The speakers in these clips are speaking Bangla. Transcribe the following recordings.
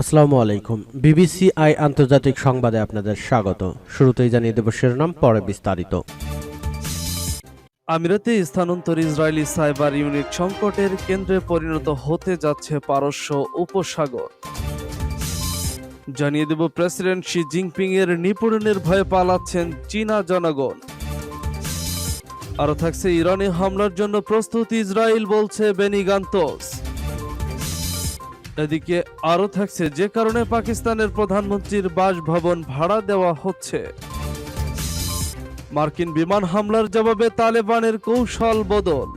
আসসালামু আলাইকুম। বিবিসি আই আন্তর্জাতিক সংবাদে আপনাদের স্বাগত। শুরুতেই জানিয়ে দেব শিরোনাম, পরে বিস্তারিত। আমিরাতে স্থানান্তর ইসরায়েলি সাইবার ইউনিট সংকটের কেন্দ্রে পরিণত হতে যাচ্ছে পারস্য উপসাগর। জানিয়ে দেব, প্রেসিডেন্ট শি জিনপিং এর নিপুণের ভয়ে পালাচ্ছেন চীনা জনগণ। আরও থাকছে ইরানি হামলার জন্য প্রস্তুত, ইসরায়েল বলছে বেনি গান্তোস এদিকে আরও থাকছে যে কারণে পাকিস্তানের প্রধানমন্ত্রীর বাসভবন ভাড়া দেওয়া হচ্ছে। মার্কিন বিমান হামলার জবাবে তালেবানের কৌশল বদল।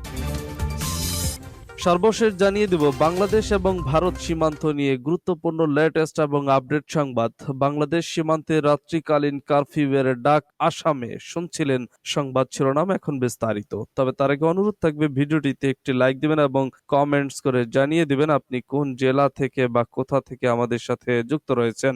সর্বশেষ জানিয়ে দেব, বাংলাদেশ এবং ভারত সীমান্ত নিয়ে গুরুত্বপূর্ণ লেটেস্ট এবং আপডেট সংবাদ। বাংলাদেশ সীমান্তে রাত্রিকালীন কারফিউয়ের ডাক আসামে শুনছিলেন সংবাদ শিরোনাম এখন বিস্তারিত। তবে তার আগে অনুরোধ থাকবে, ভিডিওটিতে একটি লাইক দিবেন এবং কমেন্টস করে জানিয়ে দিবেন আপনি কোন জেলা থেকে বা কোথা থেকে আমাদের সাথে যুক্ত রয়েছেন।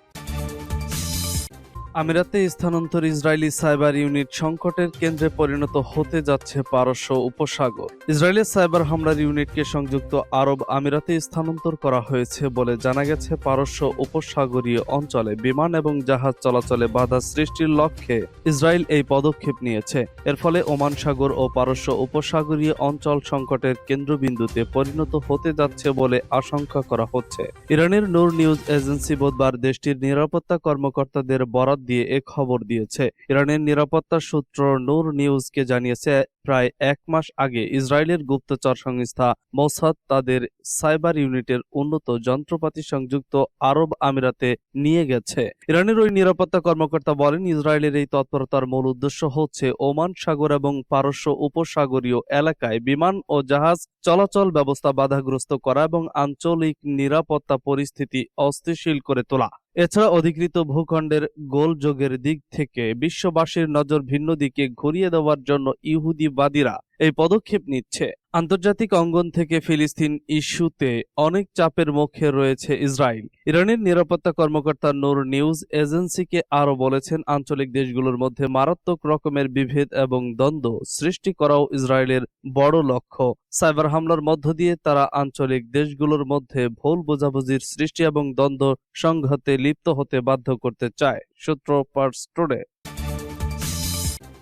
আমিরাতে স্থানান্তর ইসরায়েলি সাইবার ইউনিট সংকটের কেন্দ্রে পরিণত হতে যাচ্ছে পারস্য উপসাগর। ইসরায়েলের সাইবার হামলার ইউনিটকে সংযুক্ত আরব আমিরাতে স্থানান্তর করা হয়েছে বলে জানা গেছে পারস্য উপসাগরীয় অঞ্চলে। বিমান এবং জাহাজ চলাচলে বাধা সৃষ্টির লক্ষ্যে ইসরায়েল এই পদক্ষেপ নিয়েছে। এর ফলে ওমান সাগর ও পারস্য উপসাগরীয় অঞ্চল সংকটের কেন্দ্রবিন্দুতে পরিণত হতে যাচ্ছে বলে আশঙ্কা করা হচ্ছে। ইরানের নূর নিউজ এজেন্সি বুধবার দেশটির নিরাপত্তা কর্মকর্তাদের বরাত দিয়ে এ খবর দিয়েছে। ইরানের নিরাপত্তা সূত্র নূর নিউজকে জানিয়েছে, প্রায় এক মাস আগে ইসরায়েলের গুপ্তচর সংস্থা মোসাদ তাদের সাইবার ইউনিটের উন্নত যন্ত্রপাতি সংযুক্ত আরব আমিরাতে নিয়ে গেছে। ইরানের ওই নিরাপত্তা কর্মকর্তা বলেন, ইসরায়েলের এই তৎপরতার মূল উদ্দেশ্য হচ্ছে ওমান সাগর এবং পারস্য উপসাগরীয় এলাকায় বিমান ও জাহাজ চলাচল ব্যবস্থা বাধাগ্রস্ত করা এবং আঞ্চলিক নিরাপত্তা পরিস্থিতি অস্থিতিশীল করে তোলা। এছাড়া অধিকৃত ভূখণ্ডের গোলযোগের দিক থেকে বিশ্ববাসীর নজর ভিন্ন দিকে ঘুরিয়ে দেওয়ার জন্য ইহুদিবাদীরা এই পদক্ষেপ নিচ্ছে। আন্তর্জাতিক অঙ্গন থেকে ফিলিস্তিন ইস্যুতে অনেক চাপের মুখে রয়েছে ইসরায়েল। ইরানের নিরাপত্তা কর্মকর্তা নূর নিউজ এজেন্সিকে আরও বলেছেন, আঞ্চলিক দেশগুলোর মধ্যে মারাত্মক রকমের বিভেদ এবং দ্বন্দ্ব সৃষ্টি করাও ইসরায়েলের বড় লক্ষ্য। সাইবার হামলার মধ্য দিয়ে তারা আঞ্চলিক দেশগুলোর মধ্যে ভুল বোঝাবুঝির সৃষ্টি এবং দ্বন্দ্ব সংঘাতে লিপ্ত হতে বাধ্য করতে চায়, সূত্র Pars Today.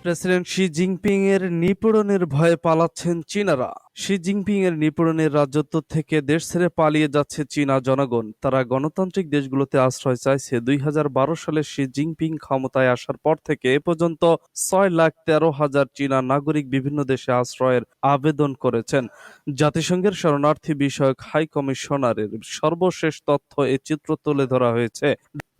President Xi Jinping এর নিপীড়নের ভয়ে পালাচ্ছেন চীনারা। শি জিনপিং এর নিপীড়নের রাজত্ব থেকে দেশ ছেড়ে পালিয়ে যাচ্ছে চীনা জনগণ। তারা গণতান্ত্রিক দেশগুলোতে আশ্রয় চাইছে। দুই সালে শি জিনপিং ক্ষমতায় আসার পর থেকে এ পর্যন্ত ছয় লাখ তেরো হাজার চীনা নাগরিক বিভিন্ন দেশে আশ্রয়ের আবেদন করেছেন। জাতিসংঘের শরণার্থী বিষয়ক হাই কমিশনারের সর্বশেষ তথ্য এ চিত্র তুলে ধরা হয়েছে।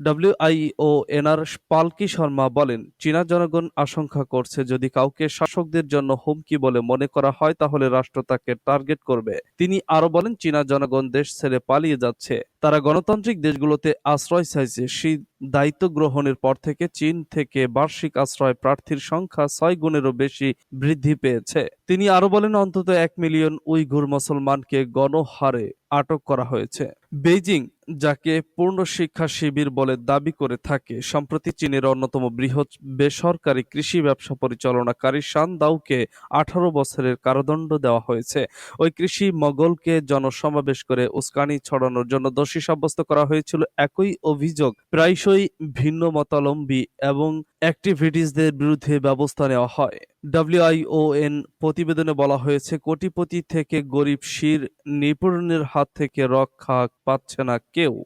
ডব্লিউআইও এনার পালকি শর্মা বলেন, চীনা জনগণ আশঙ্কা করছে, যদি কাউকে শাসকদের জন্য হুমকি বলে মনে করা হয়, তাহলে রাষ্ট্র তাকে টার্গেট করবে। তিনি আরও বলেন চীনা জনগণ দেশ ছেড়ে পালিয়ে যাচ্ছে। তারা গণতান্ত্রিক দেশগুলোতে আশ্রয় চাইছে। সেই দায়িত্ব গ্রহণের পর থেকে চীন থেকে বার্ষিক আশ্রয় প্রার্থীর সংখ্যা ছয় গুণেরও বেশি বৃদ্ধি পেয়েছে। তিনি আরও বলেন, অন্তত এক মিলিয়ন উইঘুর মুসলমানকে গণহারে আটক করা হয়েছে। বেইজিং, যাকে পূর্ণ শিক্ষা শিবির বলে দাবি করে থাকে, সম্প্রতি চীনের অন্যতম বৃহৎ বেসরকারি কৃষি ব্যবসা পরিচালনাকারী শানদাউকে আঠারো বছরের কারাদণ্ড দেওয়া হয়েছে। ওই কৃষি মগলকে জনসমাবেশ করে উস্কানি ছড়ানোর জন্য দোষী সাব্যস্ত করা হয়েছিল একই অভিযোগ। প্রায়শই ভিন্ন মতালম্বী এবং অ্যাক্টিভিটিসদের বিরুদ্ধে ব্যবস্থা নেওয়া হয়। ডাব্লিউআইওএন প্রতিবেদনে বলা হয়েছে, কোটিপতি থেকে গরিব শির নিপুণের হাত থেকে রক্ষা পাচ্ছে না কেউ।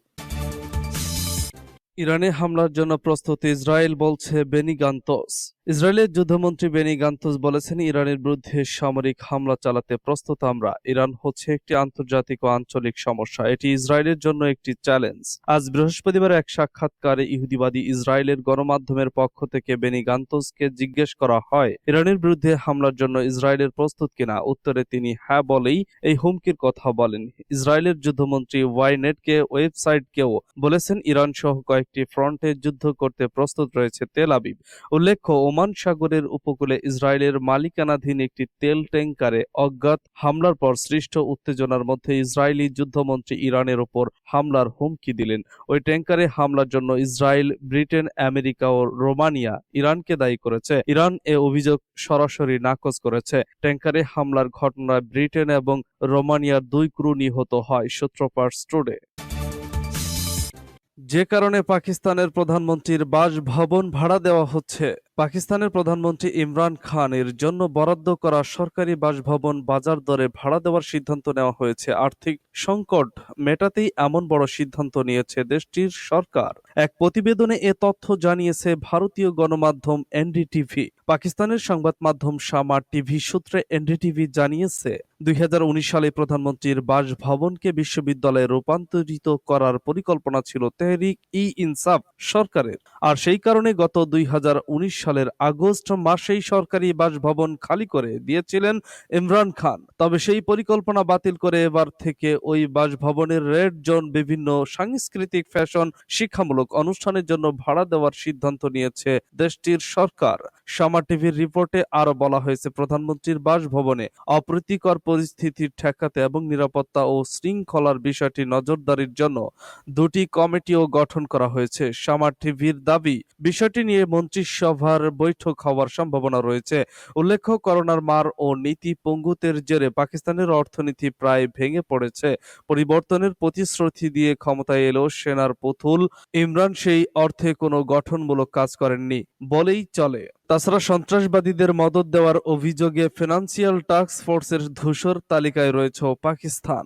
ইরানে হামলার জন্য প্রস্তুত ইসরায়েল বলছে বেনি গান্তোস। ইসরায়েলের যুদ্ধমন্ত্রী বেনি গান্তোস বলেছেন, ইরানের বিরুদ্ধে সামরিক হামলা চালাতে প্রস্তুত আমরা। ইরান হচ্ছে একটি আন্তর্জাতিক ও আঞ্চলিক সমস্যা। এটি ইসরায়েলের জন্য একটি চ্যালেঞ্জ। আজ বৃহস্পতিবার এক সাক্ষাৎকারে ইহুদিবাদী ইসরায়েলের গণমাধ্যমের পক্ষ থেকে বেনি গান্তোসকে জিজ্ঞেস করা হয়, ইরানের বিরুদ্ধে হামলার জন্য ইসরায়েলের প্রস্তুত কিনা? উত্তরে তিনি হ্যাঁ বলেই এই হুমকির কথা বলেন। ইসরায়েলের যুদ্ধমন্ত্রী ওয়াইনেটকে, ওয়েবসাইটকেও বলেছেন, ইরান সহ কয়েক কয়েকটি ফ্রন্টে যুদ্ধ করতে প্রস্তুত রয়েছে তেল আবিব। উল্লেখ্য, ওমান সাগরের উপকূলে ইসরায়েলের মালিকানাধীন একটি তেল ট্যাংকারে অজ্ঞাত হামলার পর সৃষ্ট উত্তেজনার মধ্যে ইসরায়েলি যুদ্ধমন্ত্রী ইরানের ওপর হামলার হুমকি দিলেন। ওই ট্যাংকারে হামলার জন্য ইসরায়েল, ব্রিটেন, আমেরিকা ও রোমানিয়া ইরানকে দায়ী করেছে। ইরান এ অভিযোগ সরাসরি নাকচ করেছে। ট্যাংকারে হামলার ঘটনায় ব্রিটেন এবং রোমানিয়ার দুই ক্রু নিহত হয়, সূত্রপাত স্টুডে। যে কারণে পাকিস্তানের প্রধানমন্ত্রীর বাসভবন ভাড়া দেওয়া হচ্ছে। পাকিস্তানের প্রধানমন্ত্রী ইমরান খানের জন্য বরাদ্দ করা সরকারি বাসভবন বাজার দরে ভাড়া দেওয়ার সিদ্ধান্ত নেওয়া হয়েছে। আর্থিক সংকট মেটাতেই এমন বড় সিদ্ধান্ত নিয়েছে দেশটির সরকার। এক প্রতিবেদনে এ তথ্য জানিয়েছে ভারতীয় গণমাধ্যম এনডিটিভি। পাকিস্তানের সংবাদ মাধ্যম শামা টিভি সূত্রে এনডিটিভি জানিয়েছে, দুই হাজার উনিশ সালে প্রধানমন্ত্রীর বাসভবনকে বিশ্ববিদ্যালয়ে রূপান্তরিত করার পরিকল্পনা ছিল তেহরিক ই ইনসাফ সরকারের। আর সেই কারণে গত দুই হাজার উনিশ সালের আগস্ট মাসেই সরকারি বাসভবন খালি করে দিয়েছিলেন ইমরান খান। তবে সেই পরিকল্পনা বাতিল করে এবার থেকে ওই বাসভবনের রেড জোন বিভিন্ন সাংস্কৃতিক, ফ্যাশন, শিক্ষামূলক অনুষ্ঠানের জন্য ভাড়া দেওয়ার সিদ্ধান্ত নিয়েছে দেশটির সরকার। সামা টিভির রিপোর্টে আরও বলা হয়েছে, প্রধানমন্ত্রীর বাসভবনে অপ্রীতিকর পরিস্থিতি ঠেকাতে এবং নিরাপত্তা ও শৃঙ্খলার বিষয়টি নজরদারির জন্য দুটি কমিটিও গঠন করা হয়েছে। সামা টিভির দাবি, বিষয়টি নিয়ে মন্ত্রিসভার বৈঠক হওয়ার সম্ভাবনা রয়েছে। উল্লেখ্য, করোনার মার ও নীতি পঙ্গুতের জেরে পাকিস্তানের অর্থনীতি প্রায় ভেঙে পড়েছে। পরিবর্তনের প্রতিশ্রুতি দিয়ে ক্ষমতায় এলো সেনার পুতুল। ইমরান সেই অর্থে কোনো গঠনমূলক কাজ করেননি, বলেই চলে। তাছাড়া সন্ত্রাসবাদীদের মদত দেওয়ার অভিযোগে ফিনান্সিয়াল টাস্ক ফোর্সের ধূসর তালিকায় রয়েছে পাকিস্তান।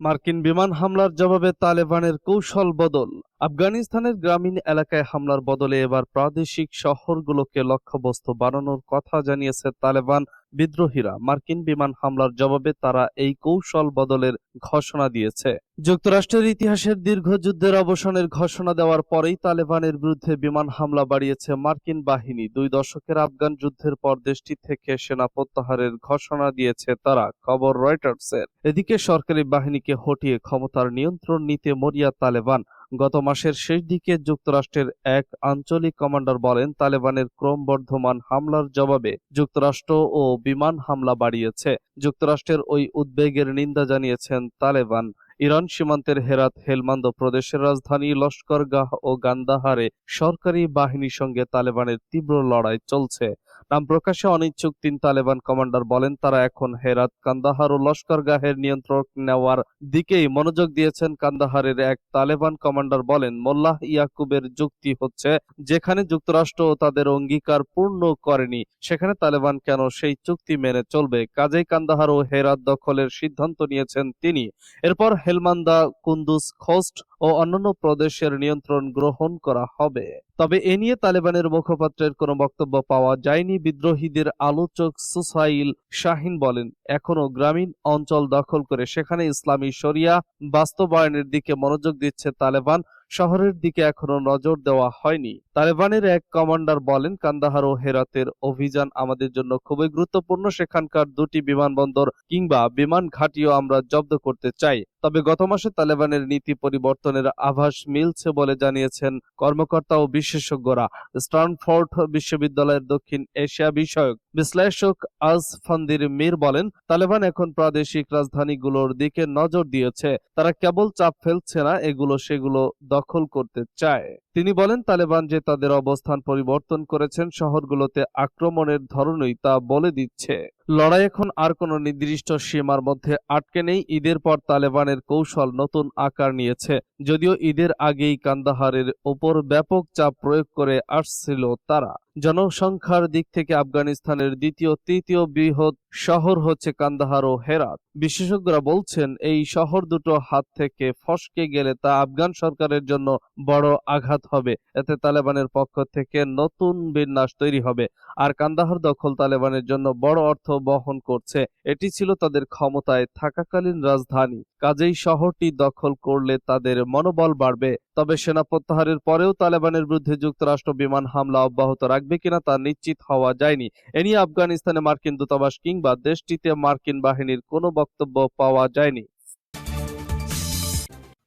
মার্কিন বিমান হামলার জবাবে তালেবানের কৌশল বদল। আফগানিস্তানের গ্রামীণ এলাকায় হামলার বদলে এবার প্রাদেশিক শহরগুলোকে লক্ষ্যবস্তু বানানোর কথা জানিয়েছে তালেবান। বিদ্রোহীরা মার্কিন বিমান হামলার জবাবে তারা এই কৌশল বদলের ঘোষণা দিয়েছে। যুক্তরাষ্ট্রের ইতিহাসের দীর্ঘ যুদ্ধের অবসানের ঘোষণা দেওয়ার পরেই তালেবানের বিরুদ্ধে বিমান হামলা বাড়িয়েছে মার্কিন বাহিনী। দুই দশকের আফগান যুদ্ধের পর দেশটি থেকে সেনা প্রত্যাহারের ঘোষণা দিয়েছে তারা, খবর রয়টার্সের। এদিকে সরকারি বাহিনীকে হটিয়ে ক্ষমতার নিয়ন্ত্রণ নিতে মরিয়া তালেবান গত মাসের শেষ দিকে যুক্তরাষ্ট্রের এক আঞ্চলিক কমান্ডার বলেন, তালেবানের ক্রমবর্ধমান হামলার জবাবে যুক্তরাষ্ট্র ও বিমান হামলা বাড়িয়েছে। যুক্তরাষ্ট্রের ওই উদ্বেগের নিন্দা জানিয়েছেন তালেবান। ইরান সীমান্তের হেরাত হেলমান্দ প্রদেশের রাজধানী লস্করগাহ ও গান্দাহারে সরকারি বাহিনীর সঙ্গে তালেবানের তীব্র লড়াই চলছে। নাম প্রকাশে অনিচ্ছুক তিন তালেবান কমান্ডার বলেন, তারা এখন হেরাত কান্দাহার ও লস্কর গাহের নিয়ন্ত্রণ নেওয়ার দিকেই মনোযোগ দিয়েছেন কান্দাহারের এক তালেবান কমান্ডার বলেন, মোল্লাহ ইয়াকুবের যুক্তি হচ্ছে, যেখানে যুক্তরাষ্ট্র তাদের অঙ্গীকার পূর্ণ করেনি, সেখানে তালেবান কেন সেই চুক্তি মেনে চলবে? কাজেই কান্দাহার ও হেরাত দখলের সিদ্ধান্ত নিয়েছেন তিনি। এরপর হেলমান্দা কুন্দুজ খোস্ট ও অন্যান্য প্রদেশের নিয়ন্ত্রণ গ্রহণ করা হবে। তবে এ নিয়ে তালেবানের মুখপাত্রের কোনো বক্তব্য পাওয়া যায়নি, বিদ্রোহীদের আলোচক সুসাইল শাহিন বলেন এখনও গ্রামীণ অঞ্চল দখল করে সেখানে ইসলামী শরিয়া বাস্তবায়নের দিকে মনোযোগ দিচ্ছে তালেবান। শহরের দিকে এখনও নজর দেওয়া হয়নি। তালেবানের এক কমান্ডার বলেন, কান্দাহার ও হেরাতের অভিযান আমাদের জন্য খুবই গুরুত্বপূর্ণ। সেখানকার দুটি বিমানবন্দর কিংবা বিমান ঘাঁটিও আমরা জব্দ করতে চাই। তবে গত মাসে তালেবানের নীতি পরিবর্তনের আভাস মিলছে বলে জানিয়েছেন কর্মকর্তা ও বিশেষজ্ঞরা। স্টানফোর্ড বিশ্ববিদ্যালয়ের দক্ষিণ এশিয়া বিষয়ক বিশ্লেষক আজ ফান্দির মির বলেন, তালেবান এখন প্রাদেশিক রাজধানীগুলোর দিকে নজর দিয়েছে। তারা কেবল চাপ ফেলছে না, এগুলো সেগুলো দখল করতে চায়। তিনি বলেন, তালেবান যে তাদের অবস্থান পরিবর্তন করেছেন। শহরগুলোতে আক্রমণের ধরনই তা বলে দিচ্ছে। লড়াই এখন আর কোনো নির্দিষ্ট সীমার মধ্যে আটকে নেই। ঈদের পর তালেবানের কৌশল নতুন আকার নিয়েছে। যদিও ঈদের আগেই কান্দাহারের ওপর ব্যাপক চাপ প্রয়োগ করে আসছিল তারা। জনসংখ্যার দিক থেকে আফগানিস্তানের দ্বিতীয়, তৃতীয় বৃহৎ শহর হচ্ছে কান্দাহার ও হেরাত। বিশেষজ্ঞরা বলছেন, এই শহর দুটো হাত থেকে ফসকে গেলে তা আফগান সরকারের জন্য বড় আঘাত হবে। এতে তালেবানের পক্ষ থেকে নতুন বিন্যাস তৈরি হবে। আর কান্দাহার দখল তালেবানের জন্য বড় অর্থ বহন করছে। এটি ছিল তাদের ক্ষমতায় থাকাকালীন রাজধানী। কাজেই শহরটি দখল করলে তাদের মনোবল বাড়বে। তবে সেনা প্রত্যাহারের পরেও তালেবানের বিরুদ্ধে যুক্তরাষ্ট্র বিমান হামলা অব্যাহত রাখবে কিনা তা নিশ্চিত হওয়া যায়নি। এ নিয়ে আফগানিস্তানে মার্কিন দূতাবাস কিংবা দেশটিতে মার্কিন বাহিনীর কোনো বক্তব্য পাওয়া যায়নি।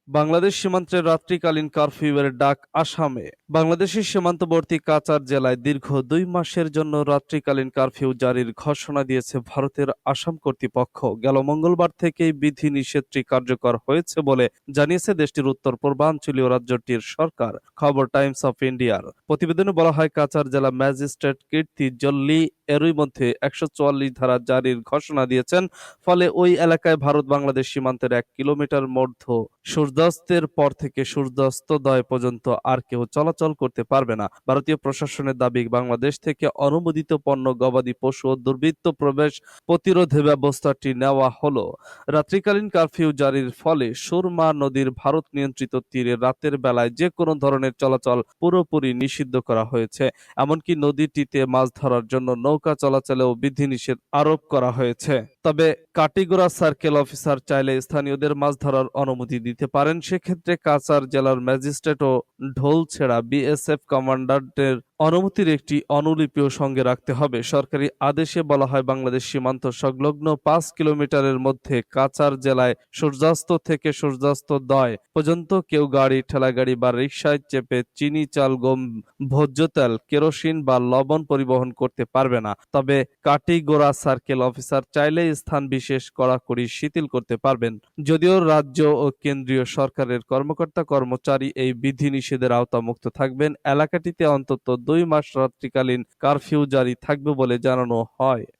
বাংলাদেশ সীমান্তে রাত্রিকালীন কারফিউয়ের ডাক আসামে। বাংলাদেশের সীমান্তবর্তী কাচার জেলায় দীর্ঘ দুই মাসের জন্য রাত্রিকালীন কারফিউ জারির ঘোষণা দিয়েছে ভারতের আসাম কর্তৃপক্ষ। গেল মঙ্গলবার থেকেই বিধি নিষেধটি কার্যকর হয়েছে বলে জানিয়েছে দেশটির উত্তর পূর্বাঞ্চলীয় রাজ্যটির সরকার, খবর টাইমস অফ ইন্ডিয়ার। প্রতিবেদনে বলা হয় কাচার জেলা ম্যাজিস্ট্রেট কীর্তি জল্লি এরই মধ্যে একশো চুয়াল্লিশ ধারা জারির ঘোষণা দিয়েছেন। ফলে ওই এলাকায় ভারত বাংলাদেশ সীমান্তের এক কিলোমিটার মধ্য সূর্যাস্তের পর থেকে সূর্যাস্তদয় পর্যন্ত আর কেউ চলাচল করতে পারবে না। ভারতীয় প্রশাসনের দাবি, বাংলাদেশ থেকে অনুমোদিত পণ্য, গবাদি পশু ও দুর্বৃত্ত প্রবেশ প্রতিরোধে ব্যবস্থাটি নেওয়া হলো। রাত্রিকালীন কারফিউ জারির ফলে সুরমা নদীর ভারত নিয়ন্ত্রিত তীরে রাতের বেলায় যে কোনো ধরনের চলাচল পুরোপুরি নিষিদ্ধ করা হয়েছে। এমনকি নদীটিতে মাছ ধরার জন্য নৌকা চলাচলেও বিধিনিষেধ আরোপ করা হয়েছে। তবে কাটিগোড়া সার্কেল অফিসার চাইলে স্থানীয়দের মাছ ধরার অনুমতি দিতে পারেন। সেক্ষেত্রে কাছাড় জেলার ম্যাজিস্ট্রেট ও ঢোলছেড়া বিএসএফ কমান্ডারদের অনুমতির একটি অনুলিপিও সঙ্গে রাখতে হবে। সরকারি আদেশে বলা হয়, বাংলাদেশ সীমান্ত সংলগ্ন পাঁচ কিলোমিটারের মধ্যে কাছাড় জেলায় সূর্যাস্ত থেকে সূর্যাস্ত দয় পর্যন্ত কেউ গাড়ি, ঠেলাগাড়ি বা রিক্সায় চেপে চিনি, চাল, গম, ভোজ্য তেল, কেরোসিন বা লবণ পরিবহন করতে পারবে না। তবে কাটিগোড়া সার্কেল অফিসার চাইলে স্থান বিশেষ কড়াকড়ি শিথিল করতে পারবেন। যদিও রাজ্য ও কেন্দ্রীয় সরকারের কর্মকর্তা কর্মচারী এই বিধিনিষেধের আওতামুক্ত থাকবেন। এলাকাটিতে অন্তত দুই মাস রাত্রিকালীন কারফিউ জারি থাকবে বলে জানানো হয়।